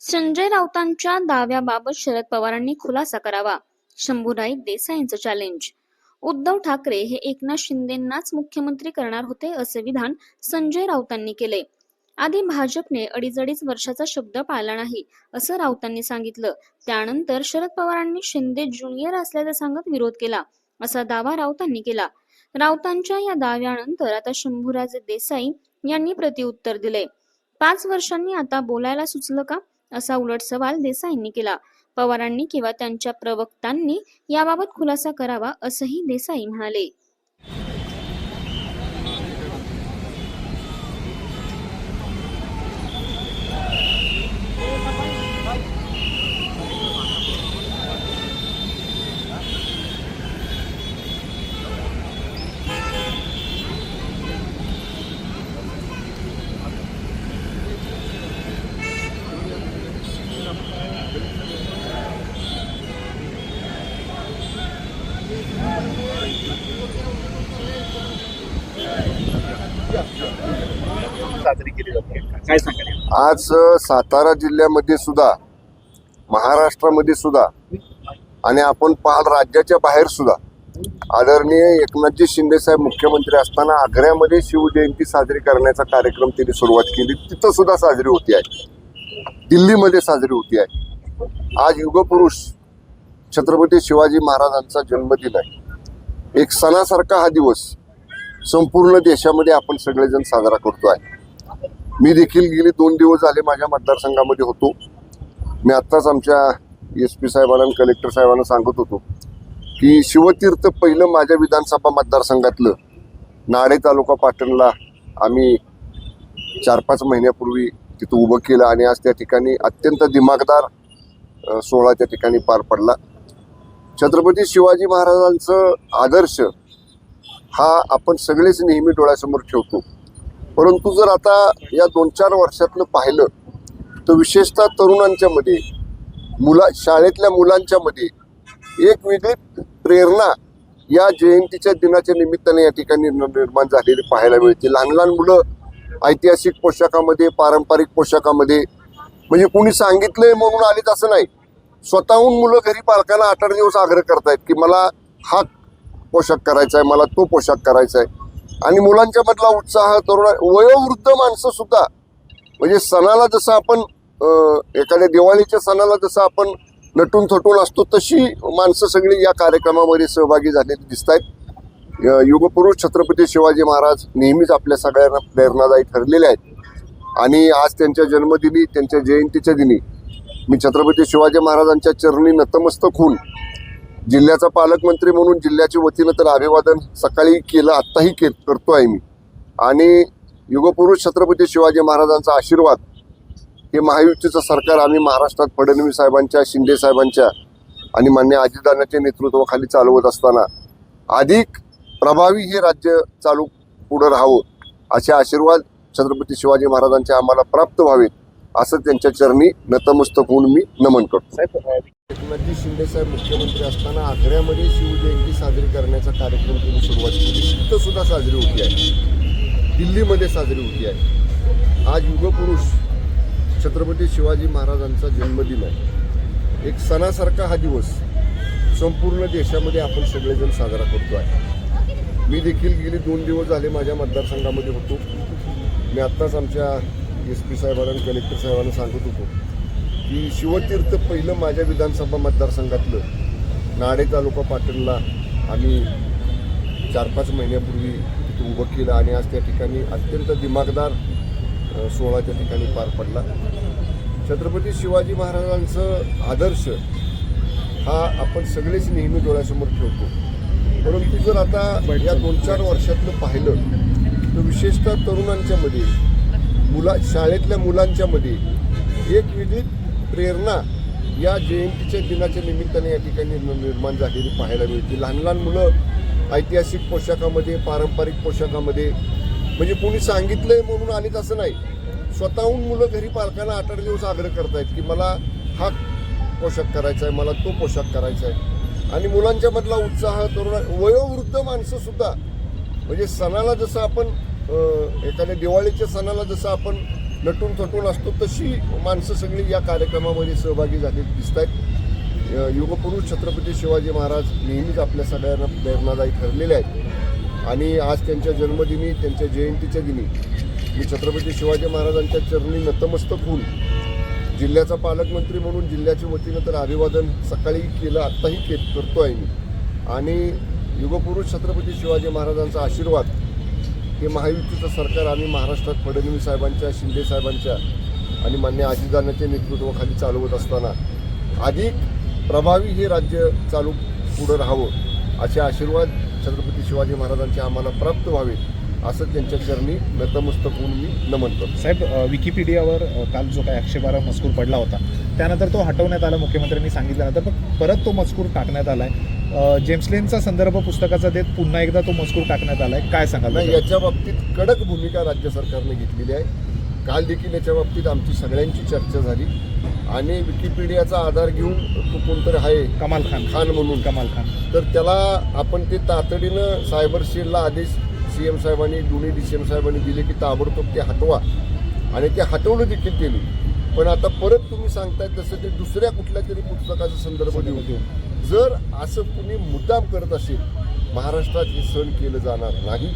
संजय राऊतांच्या दाव्याबाबत शरद पवारांनी खुलासा करावा. शंभूराई देसाईंचं चॅलेंज उद्धव ठाकरे हे एकनाथ शिंदेंनाच मुख्यमंत्री करणार होते असे विधान संजय राऊतांनी केले आधी भाजपने अडीच अडीच वर्षाचा शब्द पाळला नाही असं राऊतांनी सांगितलं. त्यानंतर शरद पवारांनी शिंदे ज्युनियर असल्याचं सांगत विरोध केला असा दावा राऊतांनी केला. राऊतांच्या या दाव्यानंतर आता शंभूराजे देसाई यांनी प्रतिउत्तर दिले पाच वर्षांनी आता बोलायला सुचलं का? असा उलट सवाल देसाईंनी केला. पवारांनी किंवा त्यांच्या प्रवक्त्यांनी याबाबत खुलासा करावा असंही देसाई म्हणाले. साजरी केली जाते काय सांगाल? आज सातारा जिल्ह्यामध्ये सुद्धा महाराष्ट्रामध्ये सुद्धा आणि आपण पाहाल राज्याच्या बाहेर सुद्धा आदरणीय एकनाथजी शिंदे साहेब मुख्यमंत्री असताना आग्र्यामध्ये शिवजयंती साजरी करण्याचा कार्यक्रम त्यांनी सुरुवात केली. तिथं सुद्धा साजरी होती आहे. दिल्लीमध्ये साजरी होती आहे. आज युगपुरुष छत्रपती शिवाजी महाराजांचा जन्मदिन आहे. एक सणासारखा हा दिवस संपूर्ण देशामध्ये आपण सगळेजण साजरा करतो आहे मी देखील गेली दोन दिवस झाले माझ्या मतदारसंघामध्ये होतो. मी आत्ताच आमच्या एस पी साहेबांना आणि कलेक्टर साहेबांना सांगत होतो की शिवतीर्थ पहिलं माझ्या विधानसभा मतदारसंघातलं नाडे तालुका पाटणला आम्ही चार पाच महिन्यापूर्वी तिथं उभं केलं आणि आज त्या ठिकाणी अत्यंत दिमागदार सोहळा त्या ठिकाणी पार पडला. छत्रपती शिवाजी महाराजांचं आदर्श हा आपण सगळेच नेहमी डोळ्यासमोर ठेवतो. परंतु जर आता या दोन चार वर्षातलं पाहिलं तर विशेषतः तरुणांच्या मध्ये मुला शाळेतल्या मुलांच्या मध्ये एक वेगळी प्रेरणा या जयंतीच्या दिनाच्या निमित्ताने या ठिकाणी निर्माण झालेली पाहायला मिळते. लहान लहान मुलं ऐतिहासिक पोशाखामध्ये पारंपरिक पोशाखामध्ये म्हणजे कुणी सांगितलंय म्हणून आलेत असं नाही. स्वतःहून मुलं घरी पालकांना आठ आठ दिवस आग्रह करतायत की मला हा पोशाख करायचा आहे मला तो पोशाख करायचा आहे आणि मुलांच्या मधला उत्साह तरुण वयोवृद्ध माणसं सुद्धा. म्हणजे सणाला जसं आपण एखाद्या दिवाळीच्या सणाला जसं आपण नटून थटून असतो तशी माणसं सगळी या कार्यक्रमामध्ये सहभागी झालेली दिसत आहेत युगपुरुष छत्रपती शिवाजी महाराज नेहमीच आपल्या सगळ्यांना प्रेरणादायी ठरलेले आहेत. आणि आज त्यांच्या जन्मदिनी त्यांच्या जयंतीच्या दिनी मी छत्रपती शिवाजी महाराजांच्या चरणी नतमस्तक होऊन जिल्ह्याचा पालकमंत्री म्हणून जिल्ह्याच्या वतीनं तर अभिवादन सकाळी केलं आत्ताही के करतो आहे मी आणि युगपुरुष छत्रपती शिवाजी महाराजांचा आशीर्वाद हे महायुतीचं सरकार आम्ही महाराष्ट्रात फडणवीस साहेबांच्या शिंदे साहेबांच्या आणि मान्य आजीदानाच्या नेतृत्वाखाली चालवत असताना अधिक प्रभावी हे राज्य चालू पुढं राहावं असे आशीर्वाद छत्रपती शिवाजी महाराजांचे आम्हाला प्राप्त व्हावेत. असं त्यांच्या चरणी नतमस्तक होऊन मी नमन करतो. एकनाथजी शिंदे साहेब मुख्यमंत्री असताना आग्र्यामध्ये शिवजयंती साजरी करण्याचा कार्यक्रम त्यांनी सुरुवात केली. तिथं सुद्धा साजरी होती आहे. दिल्लीमध्ये साजरी होती आहे. आज युगपुरुष छत्रपती शिवाजी महाराजांचा जन्मदिन आहे. एक सणासारखा हा दिवस संपूर्ण देशामध्ये आपण सगळेजण साजरा करतो आहे. मी देखील गेली दोन दिवस झाले माझ्या मतदारसंघामध्ये होतो. मी आत्ताच आमच्या एस पी साहेबांना आणि कलेक्टर साहेबांना सांगत होतो की शिवतीर्थ पहिलं माझ्या विधानसभा मतदारसंघातलं नाडे तालुका पाटणला आम्ही चार पाच महिन्यापूर्वी तिथं उभं केलं आणि आज त्या ठिकाणी अत्यंत दिमागदार सोहळा त्या ठिकाणी पार पडला. छत्रपती शिवाजी महाराजांचं आदर्श हा आपण सगळेच नेहमी डोळ्यासमोर ठेवतो. परंतु जर आता या दोन चार वर्षातलं पाहिलं तर विशेषतः तरुणांच्यामध्ये मुला शाळेतल्या मुलांच्या मध्ये एक विधित प्रेरणा या जयंतीच्या दिनाच्या निमित्ताने या ठिकाणी निर्माण झालेली पाहायला मिळते. लहान लहान मुलं ऐतिहासिक पोशाखामध्ये पारंपरिक पोशाखामध्ये म्हणजे कोणी सांगितलंय म्हणून आलीत असं नाही. स्वतःहून मुलं घरी पालकांना आठ आठ दिवस आग्रह करतायत की मला हा पोशाख करायचा आहे मला तो पोशाख करायचा आहे. आणि मुलांच्या मधला उत्साह तरुणा वयोवृद्ध माणसंसुद्धा म्हणजे सणाला जसं आपण एखाद्या दिवाळीच्या सणाला जसं आपण नटून थटून असतो तशी माणसं सगळी या कार्यक्रमामध्ये सहभागी झालेली दिसत आहेत युगपुरुष छत्रपती शिवाजी महाराज नेहमीच आपल्या सगळ्यांना प्रेरणादायी ठरलेले आहेत. आणि आज त्यांच्या जन्मदिनी त्यांच्या जयंतीच्या दिनी मी छत्रपती शिवाजी महाराजांच्या चरणी नतमस्तक होऊन जिल्ह्याचा पालकमंत्री म्हणून जिल्ह्याच्या वतीनं तर अभिवादन सकाळी केलं आत्ताही के करतो आहे मी. आणि युगपुरुष छत्रपती शिवाजी महाराजांचा आशीर्वाद हे महायुतीचं सरकार आम्ही महाराष्ट्रात फडणवीस साहेबांच्या शिंदे साहेबांच्या आणि मान्य आजीदानाच्या नेतृत्वाखाली चालवत असताना अधिक प्रभावी हे राज्य चालू पुढं राहावं असे आशीर्वाद छत्रपती शिवाजी महाराजांचे आम्हाला प्राप्त व्हावेत असं त्यांच्या चरणी नतमस्तक होऊन मी नमन करतो. साहेब विकिपीडियावर काल जो काही आक्षेपारा मजकूर पडला होता त्यानंतर तो हटवण्यात आला मुख्यमंत्र्यांनी सांगितल्यानंतर पण परत तो मजकूर टाकण्यात आला आहे जेम्स लेनचा संदर्भ पुस्तकाचा देत पुन्हा एकदा तो मजकूर टाकण्यात आलाय. काय सांगाल नाही? याच्या बाबतीत कडक भूमिका राज्य सरकारने घेतलेली आहे. काल देखील याच्या बाबतीत आमची सगळ्यांची चर्चा झाली. आणि विकिपीडियाचा आधार घेऊन तो कोणतरी आहे कमाल खान. खान म्हणून. कमाल खान. तर त्याला आपण ते तातडीनं सायबर सेलला आदेश सी एम साहेबांनी दोन्ही डी सी एम साहेबांनी दिले की ताबडतोब ते हटवा. आणि ते हटवलं देखील केली. पण आता परत तुम्ही सांगताय तसं ते दुसऱ्या कुठल्या तरी पुस्तकाचा संदर्भ देऊन जर असं कुणी मुद्दाम करत असेल महाराष्ट्रात हे सण केलं जाणार नाही.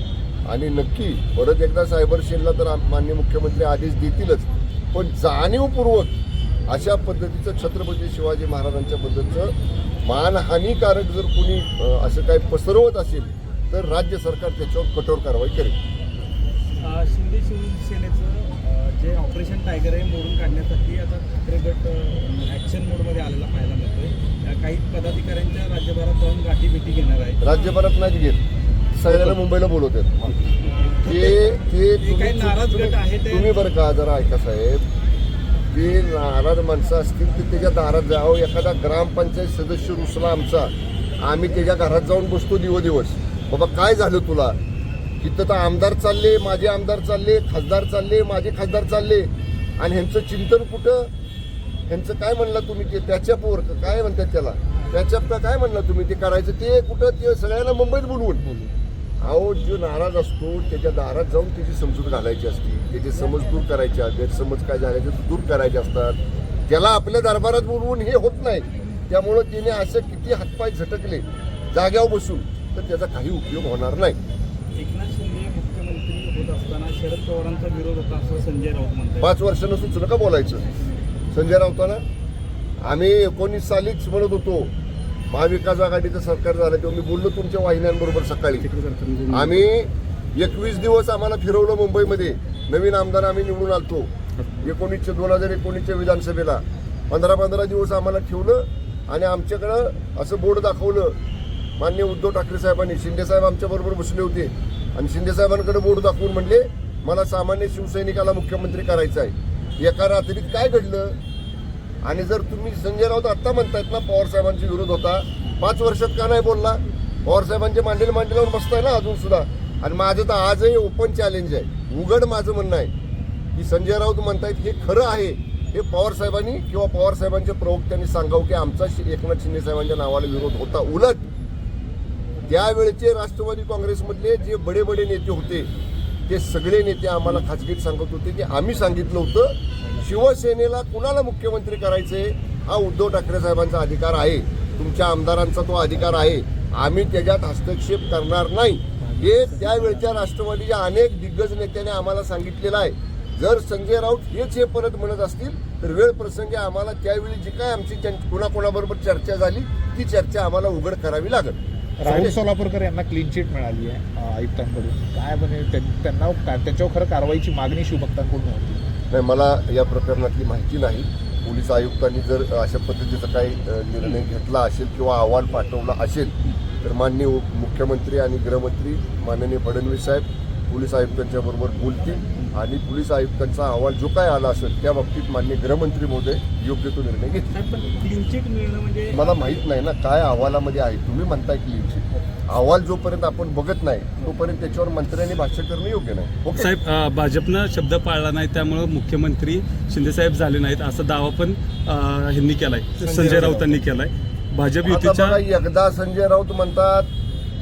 आणि नक्की परत एकदा सायबर सेलला तर मान्य माननीय मुख्यमंत्री आदेश देतीलच. पण जाणीवपूर्वक अशा पद्धतीचं छत्रपती शिवाजी महाराजांच्या बद्दलचं मानहानीकारक जर कुणी असं काही पसरवत असेल तर राज्य सरकार त्याच्यावर कठोर कारवाई करेल. शिंदे शिवसेनेचं जे ऑपरेशन टायगर आहे मोडून काढण्यासाठी आता ठाकरे गट ॲक्शन मोडमध्ये आलेला पाहायला मिळतोय. काही पदाधिकाऱ्यांच्या राज्यभरात जाऊन गाठी भेटी घेणार आहे राज्यभरात नाही घेत. सगळ्यांना मुंबईला बोलवतात. ते ते जे काही नाराज गट आहे तुम्ही बरं का जरा ऐका साहेब. ते नाराज माणसं असतील ते त्याच्या दारात जावं एखादा ग्रामपंचायत सदस्य रुसला आमचा. आम्ही त्याच्या घरात जाऊन बसतो दिव दिवस बाबा काय झालं तुला? तिथं तर आमदार चालले माझे आमदार चालले खासदार चालले माझे खासदार चालले. आणि ह्यांचं चिंतन कुठं? ह्यांचं काय म्हणलं तुम्ही ते? त्याच्यावर काय म्हणतात त्याला? त्याच्या काय म्हणलं तुम्ही ते करायचं? ते कुठं? ते सगळ्यांना मुंबईत बोलवून. अहो जो नाराज असतो त्याच्या दारात जाऊन त्याची समजूत घालायची असते. त्याचे समज दूर करायच्या गैरसमज काय झाले ते दूर करायचे असतात. त्याला आपल्या दरबारात बोलवून हे होत नाही. त्यामुळं त्याने असं किती हातपाय झटकले जाग्यावर बसून तर त्याचा काही उपयोग होणार नाही. एकनाथ शिंदे मुख्यमंत्री होत असताना शरद पवारांचा विरोध होता असं संजय राऊत म्हणतात पाच वर्षानं सुचलं का बोलायचं? संजय राऊतांना? आम्ही एकोणीस सालीच म्हणत होतो महाविकास आघाडीचं सरकार झालं तेव्हा मी बोललो तुमच्या वाहिन्यांबरोबर सकाळी. आम्ही एकवीस दिवस आम्हाला फिरवलं मुंबईमध्ये. नवीन आमदार आम्ही निवडून आलतो. एकोणीसशे दोन हजार एकोणीसच्या विधानसभेला. पंधरा पंधरा दिवस आम्हाला ठेवलं आणि आमच्याकडं असं बोर्ड दाखवलं. मान्य उद्धव ठाकरे साहेबांनी शिंदे साहेब आमच्याबरोबर बसले होते. आणि शिंदे साहेबांकडे बोर्ड दाखवून म्हणले मला सामान्य शिवसैनिकाला मुख्यमंत्री करायचं आहे. एका रात्रीत काय घडलं? आणि जर तुम्ही संजय राऊत आत्ता म्हणतायत ना पवार साहेबांची विरोध होता पाच वर्षात का नाही बोलला? पवार साहेबांचे मांडेलावर मांडीलावर बसताय ना अजून सुद्धा. आणि माझं तर आजही ओपन चॅलेंज आहे. उघड माझं म्हणणं आहे की संजय राऊत म्हणतायत हे खरं आहे. हे पवार साहेबांनी किंवा पवार साहेबांच्या प्रवक्त्यांनी सांगावं की आमचा एकनाथ शिंदे साहेबांच्या नावाला विरोध होता. उलट त्यावेळचे राष्ट्रवादी काँग्रेसमधले जे बडे बडे नेते होते ते सगळे नेते आम्हाला खाजगीत सांगत होते की आम्ही सांगितलं होतं. शिवसेनेला कुणाला मुख्यमंत्री करायचे? हा उद्धव ठाकरे साहेबांचा अधिकार आहे. तुमच्या आमदारांचा तो अधिकार आहे. आम्ही त्याच्यात हस्तक्षेप करणार नाही. हे त्यावेळच्या राष्ट्रवादीच्या अनेक दिग्गज नेत्याने आम्हाला सांगितलेलं आहे. जर संजय राऊत हेच हे परत म्हणत असतील तर वेळ प्रसंगी आम्हाला त्यावेळी जी काय आमची त्यां- कोणाकोणाबरोबर चर्चा झाली ती चर्चा आम्हाला उघड करावी लागेल. राहुल सोलापूरकर यांना क्लीन चिट मिळाली आहे आयुक्तांकडून. काय म्हणे त्यां- त्यांना त्यांच्यावर खरं कारवाईची मागणी शिवभक्तांकडून होती. नाही मला या प्रकरणातली माहिती नाही. पोलीस आयुक्तांनी जर अशा पद्धतीचा काही निर्णय घेतला असेल किंवा अहवाल पाठवला असेल तर माननीय मुख्यमंत्री आणि गृहमंत्री माननीय फडणवीस साहेब पोलीस आयुक्तांच्या बरोबर बोलतील. आणि पोलीस आयुक्तांचा अहवाल जो काय आला असेल त्या बाबतीत माननीय गृहमंत्री महोदय योग्य तो निर्णय घेतील. क्लीन चिट म्हणजे मला माहीत नाही ना काय अहवालामध्ये आहे? तुम्ही म्हणताय की अहवाल जोपर्यंत आपण बघत नाही तोपर्यंत त्याच्यावर मंत्र्यांनी भाष्य करणं योग्य नाही. ओके? साहेब भाजपनं शब्द पाळला नाही त्यामुळे मुख्यमंत्री शिंदेसाहेब झाले नाहीत असा दावा पण ह्यांनी केलाय. संजय राऊतांनी केलाय. भाजप युतीच्या एकदा संजय राऊत म्हणतात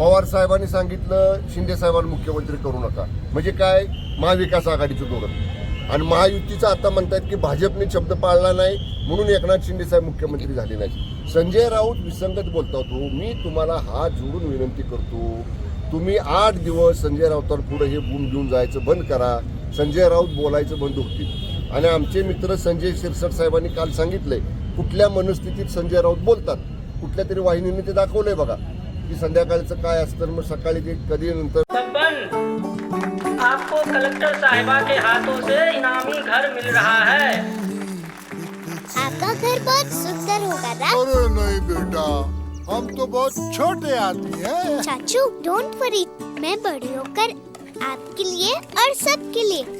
पवार साहेबांनी सांगितलं शिंदे साहेबांना मुख्यमंत्री करू नका. म्हणजे काय? महाविकास आघाडीचं धोरण. आणि महायुतीचं आता म्हणतायत की भाजपने शब्द पाळला नाही म्हणून एकनाथ शिंदे साहेब मुख्यमंत्री झाले नाही संजय राऊत विसंगत बोलतात हो मी तुम्हाला हात जोडून विनंती करतो तुम्ही आठ दिवस संजय राऊतांवर पुढे हे बूम घेऊन जायचं बंद करा संजय राऊत बोलायचं बंद होतील. आणि आमचे मित्र संजय शिरसट साहेबांनी काल सांगितलंय कुठल्या मनस्थितीत संजय राऊत बोलतात? कुठल्या तरी वाहिनीने ते दाखवलंय बघा. की संध्याकाळचं काय असतं मग सकाळी ते कधी नंतर? आपको कलेक्टर साहिबा के हाथों से इनामी घर मिल रहा है। आपका घर बहुत सुंदर होगा ना अरे नहीं बेटा हम तो बहुत छोटे आदमी हैं। चाचू डोंट वरी मैं बड़ी होकर आपके लिए और सबके लिए